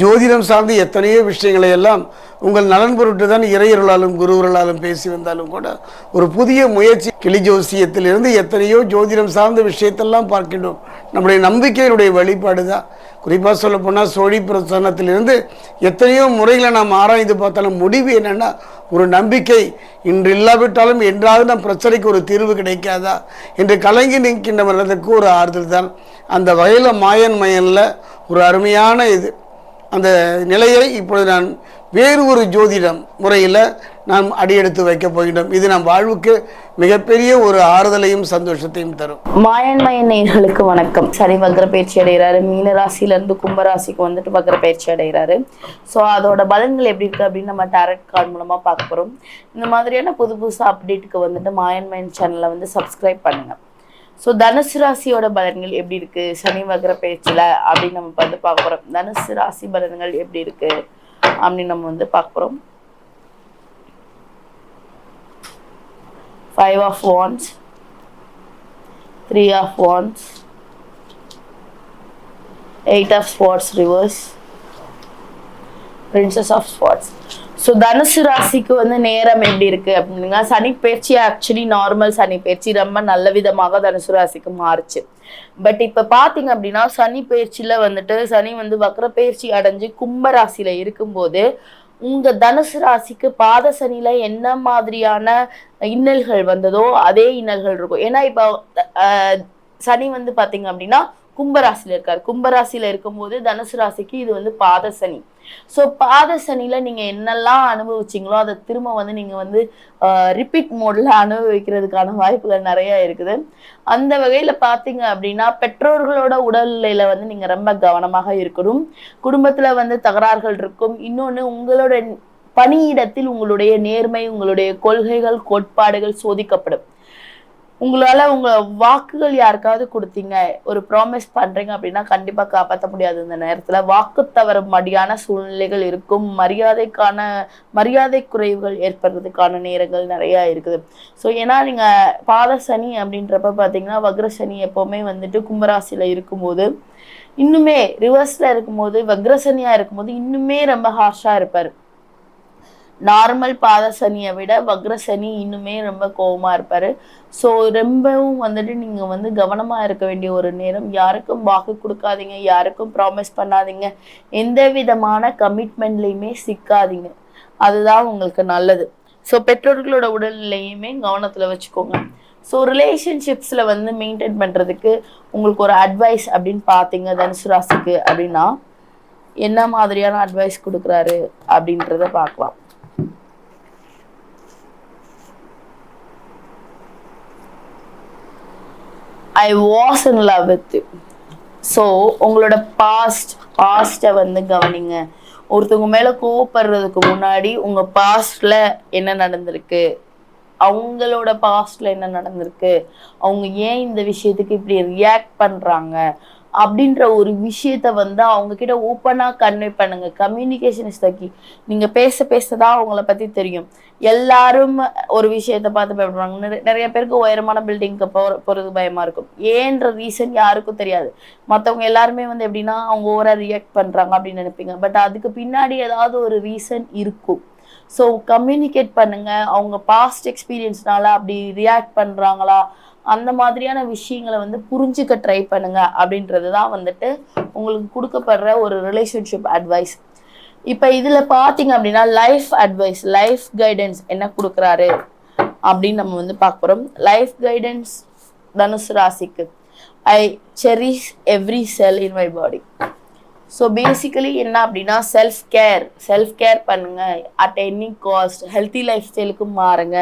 ஜோதிடம் சார்ந்து எத்தனையோ விஷயங்களை எல்லாம் உங்கள் நலன் பொருட்டு தான் இறையர்களாலும் குருவர்களாலும் பேசி வந்தாலும் கூட ஒரு புதிய முயற்சி. கிளி ஜோசியத்திலிருந்து எத்தனையோ ஜோதிடம் சார்ந்த விஷயத்தெல்லாம் பார்க்கின்றோம். நம்முடைய நம்பிக்கையினுடைய வழிபாடு தான் குறிப்பாக சொல்ல போனால் சோழி பிரசன்னத்திலிருந்து எத்தனையோ முறைகளை நாம் ஆராய்ந்து பார்த்தாலும் முடிவு என்னென்னா ஒரு நம்பிக்கை. இன்று இல்லாவிட்டாலும் என்றாவது நம் பிரச்சனைக்கு ஒரு தீர்வு கிடைக்காதா? என்று கலங்கி நிற்கின்ற மனதுக்கு ஒரு ஆறுதல் தான். அந்த வகையில் மாயன் மயனில் ஒரு அருமையான இது. அந்த நிலையை இப்பொழுது நான் வேறு ஒரு ஜோதிடம் முறையில் நாம் அடியெடுத்து வைக்கப் போகின்றோம். இது நம் வாழ்வுக்கு மிகப்பெரிய ஒரு ஆறுதலையும் சந்தோஷத்தையும் தரும். மாயன்மய நேர்களுக்கு வணக்கம். சரி வக்ர பயிற்சி அடைகிறாரு. மீன ராசியிலிருந்து கும்பராசிக்கு வந்துட்டு வக்ர பயிற்சி அடைகிறாரு. ஸோ அதோட பலன்கள் எப்படி இருக்கு அப்படின்னு நம்ம டேரக்ட் கார்டு மூலமா பார்க்க போறோம். இந்த மாதிரியான புது புதுசு அப்டேட்டுக்கு வந்துட்டு மாயன்மயன் சேனலை வந்து சப்ஸ்கிரைப் பண்ணுங்க. ஸோ தனுசு ராசியோட பலன்கள் எப்படி இருக்கு? சனி வக்ர பயிற்சியில அப்படின்னு நம்ம வந்து பார்க்க போறோம். தனுசு ராசி பலன்கள் எப்படி இருக்கு அப்படின்னு நம்ம வந்து பார்க்க போறோம். Five of wands three of wands eight of swords reverse princess of swords. So தனுசு ராசிக்கு வந்து நேரம் எப்படி இருக்கு அப்படின்னா சனி பயிற்சி ஆக்சுவலி நார்மல் சனி பயிற்சி. ரொம்ப நல்ல விதமாக தனுசு ராசிக்கு மாறுச்சு. பட் இப்ப பாத்தீங்க அப்படின்னா சனி பயிற்சியில வந்துட்டு சனி வந்து வக்ர பயிற்சி அடைஞ்சு கும்ப ராசியில இருக்கும்போது உங்க தனுசு ராசிக்கு பாத சனியில என்ன மாதிரியான இன்னல்கள் வந்ததோ அதே இன்னல்கள் இருக்கும். ஏன்னா இப்போ சனி வந்து பாத்தீங்க அப்படின்னா கும்பராசியில இருக்காரு. கும்பராசியில இருக்கும்போது தனுசு ராசிக்கு இது வந்து பாத சனி. ஸோ பாத சனியில் நீங்க என்னெல்லாம் அனுபவிச்சீங்களோ அதை திரும்ப வந்து நீங்க வந்து ரிப்பீட் மோட்ல அனுபவிக்கிறதுக்கான வாய்ப்புகள் நிறைய இருக்குது. அந்த வகையில பாத்தீங்க அப்படின்னா பெற்றோர்களோட உடல்நிலையில வந்து நீங்க ரொம்ப கவனமாக இருக்கணும். குடும்பத்துல வந்து தகராறுகள் இருக்கும். இன்னொன்னு உங்களோட பணியிடத்தில் உங்களுடைய நேர்மை உங்களுடைய கொள்கைகள் கோட்பாடுகள் சோதிக்கப்படும். உங்களால உங்க வாக்குகள் யாருக்காவது கொடுத்தீங்க? ஒரு ப்ராமிஸ் பண்றீங்க அப்படின்னா கண்டிப்பா காப்பாற்ற முடியாது இந்த நேரத்துல. வாக்கு தவறும் மடியான சூழ்நிலைகள் இருக்கும். மரியாதைக்கான மரியாதை குறைவுகள் ஏற்படுறதுக்கான நேரங்கள் நிறைய இருக்குது. ஸோ ஏன்னா நீங்க பாத சனி அப்படின்றப்ப பாத்தீங்கன்னா வக்ர சனி எப்பவுமே வந்துட்டு கும்பராசியில இருக்கும்போது இன்னுமே ரிவர்ஸ்ல இருக்கும்போது வக்ரசனியா இருக்கும்போது இன்னுமே ரொம்ப ஹார்ஷா இருப்பாரு. நார்மல் பாத சனியை விட வக்ர சனி இன்னுமே ரொம்ப கோபமாக இருப்பார். ஸோ ரொம்பவும் வந்துட்டு நீங்கள் வந்து கவனமாக இருக்க வேண்டிய ஒரு நேரம். யாருக்கும் வாக்கு கொடுக்காதீங்க யாருக்கும் ப்ராமிஸ் பண்ணாதீங்க. எந்த விதமான கமிட்மெண்ட்லையுமே சிக்காதீங்க. அதுதான் உங்களுக்கு நல்லது. ஸோ பெற்றோர்களோட உடல்நிலையுமே கவனத்தில் வச்சுக்கோங்க. ஸோ ரிலேஷன்ஷிப்ஸில் வந்து மெயின்டைன் பண்ணுறதுக்கு உங்களுக்கு ஒரு அட்வைஸ் அப்படின்னு பார்த்தீங்க தனுசு ராசிக்கு அப்படின்னா என்ன மாதிரியான அட்வைஸ் கொடுக்குறாரு அப்படின்றத பார்க்கலாம். I was in love with so உங்களோட பாஸ்ட் பாஸ்ட்டை வந்து கவனிங்க. ஒருத்தவங்க மேலே கோவப்படுறதுக்கு முன்னாடி உங்கள் பாஸ்டில் என்ன நடந்திருக்கு? அவங்களோட பாஸ்ட்ல என்ன நடந்திருக்கு? அவங்க ஏன் இந்த விஷயத்துக்கு இப்படி ரியாக்ட் பண்றாங்க? அப்படின்ற ஒரு விஷயத்த வந்து அவங்க கிட்ட ஓப்பனா கன்வே பண்ணுங்க. கம்யூனிகேஷன் இஸ் தக்கி நீங்க பேச பேசதான் அவங்கள பத்தி தெரியும். எல்லாரும் ஒரு விஷயத்த பார்த்து பயப்படுவாங்க. நிறைய- நிறைய பேருக்கு உயரமான பில்டிங்க்கு போற போறது பயமா இருக்கும். ஏன்ற ரீசன் யாருக்கும் தெரியாது. மத்தவங்க எல்லாருமே வந்து எப்படின்னா அவங்க ஓவரா ரியாக்ட் பண்றாங்க அப்படின்னு நினைப்பீங்க. பட் அதுக்கு பின்னாடி ஏதாவது ஒரு ரீசன் இருக்கும். ஸோ கம்யூனிகேட் பண்ணுங்க. அவங்க பாஸ்ட் எக்ஸ்பீரியன்ஸ்னால அப்படி ரியாக்ட் பண்றாங்களா? அந்த மாதிரியான விஷயங்களை வந்து புரிஞ்சுக்க ட்ரை பண்ணுங்க. அப்படின்றது தான் வந்துட்டு உங்களுக்கு கொடுக்கப்படுற ஒரு ரிலேஷன்ஷிப் அட்வைஸ் இப்போ இதுல பார்த்தீங்க அப்படின்னா லைஃப் அட்வைஸ் லைஃப் கைடன்ஸ் என்ன கொடுக்குறாரு? அப்படின்னு நம்ம வந்து பார்க்க போறோம். லைஃப் கைடன்ஸ் தனுசு ராசிக்கு. I cherish every cell in my body so basically என்ன அப்படின்னா செல்ஃப் கேர் செல்ஃப் கேர் பண்ணுங்க. At any cost healthy life ஸ்டைலுக்கு மாறுங்க.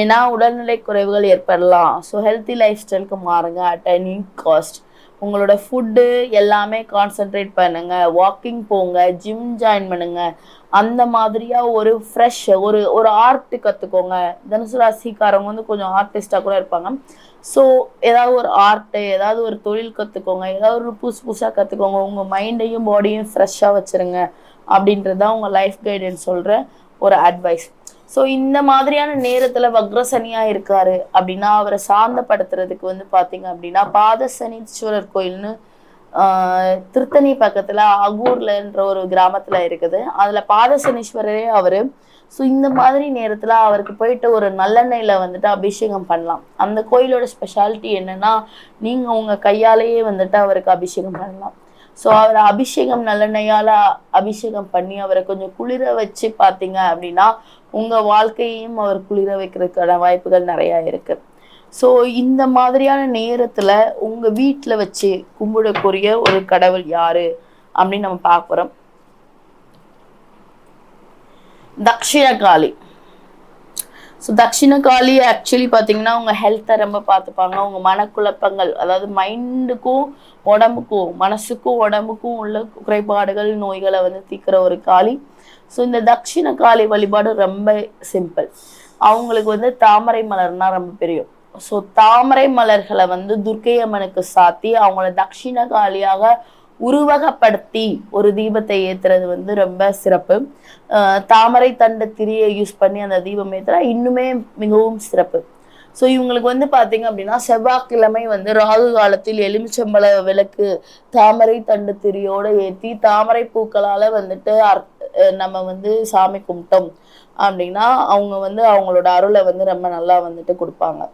ஏன்னா உடல்நிலை குறைவுகள் ஏற்படலாம். ஸோ ஹெல்த்தி லைஃப் ஸ்டைலுக்கு மாறுங்க. அட் எனி காஸ்ட் உங்களோட ஃபுட்டு எல்லாமே கான்சென்ட்ரேட் பண்ணுங்க. வாக்கிங் போங்க ஜிம் ஜாயின் பண்ணுங்க. அந்த மாதிரியா ஒரு ஃப்ரெஷ் ஒரு ஒரு ஆர்ட் கற்றுக்கோங்க தனுசு ராசிக்காரவங்க வந்து கொஞ்சம் ஆர்டிஸ்டாக கூட இருப்பாங்க. ஸோ ஏதாவது ஒரு ஆர்ட்டு ஏதாவது ஒரு தொழில் கற்றுக்கோங்க ஏதாவது ஒரு புதுசு புதுசாக கற்றுக்கோங்க உங்கள் மைண்டையும் பாடியும் ஃப்ரெஷ்ஷாக வச்சுருங்க. அப்படின்றது தான் உங்கள் லைஃப் கைடன்ஸ் சொல்கிற ஒரு அட்வைஸ் ஸோ இந்த மாதிரியான நேரத்துல வக்ரசனியா இருக்காரு அப்படின்னா அவரை சாந்தப்படுத்துறதுக்கு வந்து பாத்தீங்க அப்படின்னா பாதசனீஸ்வரர் கோயில்னு ஆஹ் திருத்தணி பக்கத்துல அகூர்லன்ற ஒரு கிராமத்துல இருக்குது. அதுல பாதசனீஸ்வரரே அவரு. ஸோ இந்த மாதிரி நேரத்துல அவருக்கு போயிட்டு ஒரு நல்லெண்ணெயில வந்துட்டு அபிஷேகம் பண்ணலாம். அந்த கோயிலோட ஸ்பெஷாலிட்டி என்னன்னா நீங்க உங்க கையாலேயே வந்துட்டு அவருக்கு அபிஷேகம் பண்ணலாம். ஸோ அவரை அபிஷேகம் நல்லெண்ணையால் அபிஷேகம் பண்ணி அவரை கொஞ்சம் குளிர வச்சு பார்த்தீங்க அப்படின்னா உங்க வாழ்க்கையையும் அவர் குளிர வைக்கிறதுக்கான வாய்ப்புகள் நிறைய இருக்கு. ஸோ இந்த மாதிரியான நேரத்துல உங்க வீட்டில் வச்சு கும்பிடக்கூடிய ஒரு கடவுள் யாரு அப்படின்னு நம்ம பார்க்குறோம் தக்ஷிணகாளி. ஸோ தட்சிணகாளி ஆக்சுவலி பார்த்தீங்கன்னா உங்க ஹெல்த்தை ரொம்ப பார்த்துப்பாங்க உங்க மனக்குழப்பங்கள் அதாவது மைண்டுக்கும் உடம்புக்கும் மனசுக்கும் உடம்புக்கும் உள்ள குறைபாடுகள் நோய்களை வந்து தீர்க்கிற ஒரு காளி. ஸோ இந்த தட்சிண காளி வழிபாடு ரொம்ப சிம்பிள் அவங்களுக்கு வந்து தாமரை மலர்னா ரொம்ப பிரியம். ஸோ தாமரை மலர்களை வந்து துர்க்கை அம்மனுக்கு சாத்தி அவங்கள தக்ஷிண காளியாக உருவகப்படுத்தி ஒரு தீபத்தை ஏத்துறது வந்து ரொம்ப சிறப்பு. தாமரை தண்டு திரியை யூஸ் பண்ணி அந்த தீபம் ஏத்துறா இன்னுமே மிகவும் சிறப்பு. ஸோ இவங்களுக்கு வந்து பார்த்தீங்க அப்படின்னா செவ்வாய்க்கிழமை வந்து ராகு காலத்தில் எலுமிச்சம்பழ விளக்கு தாமரை தண்டு திரியோடு ஏற்றி தாமரை பூக்களால் வந்துட்டு அர் நம்ம வந்து சாமி கும்பிட்டோம் அப்படின்னா அவங்க வந்து அவங்களோட அருளை வந்து ரொம்ப நல்லா வந்துட்டு கொடுப்பாங்க.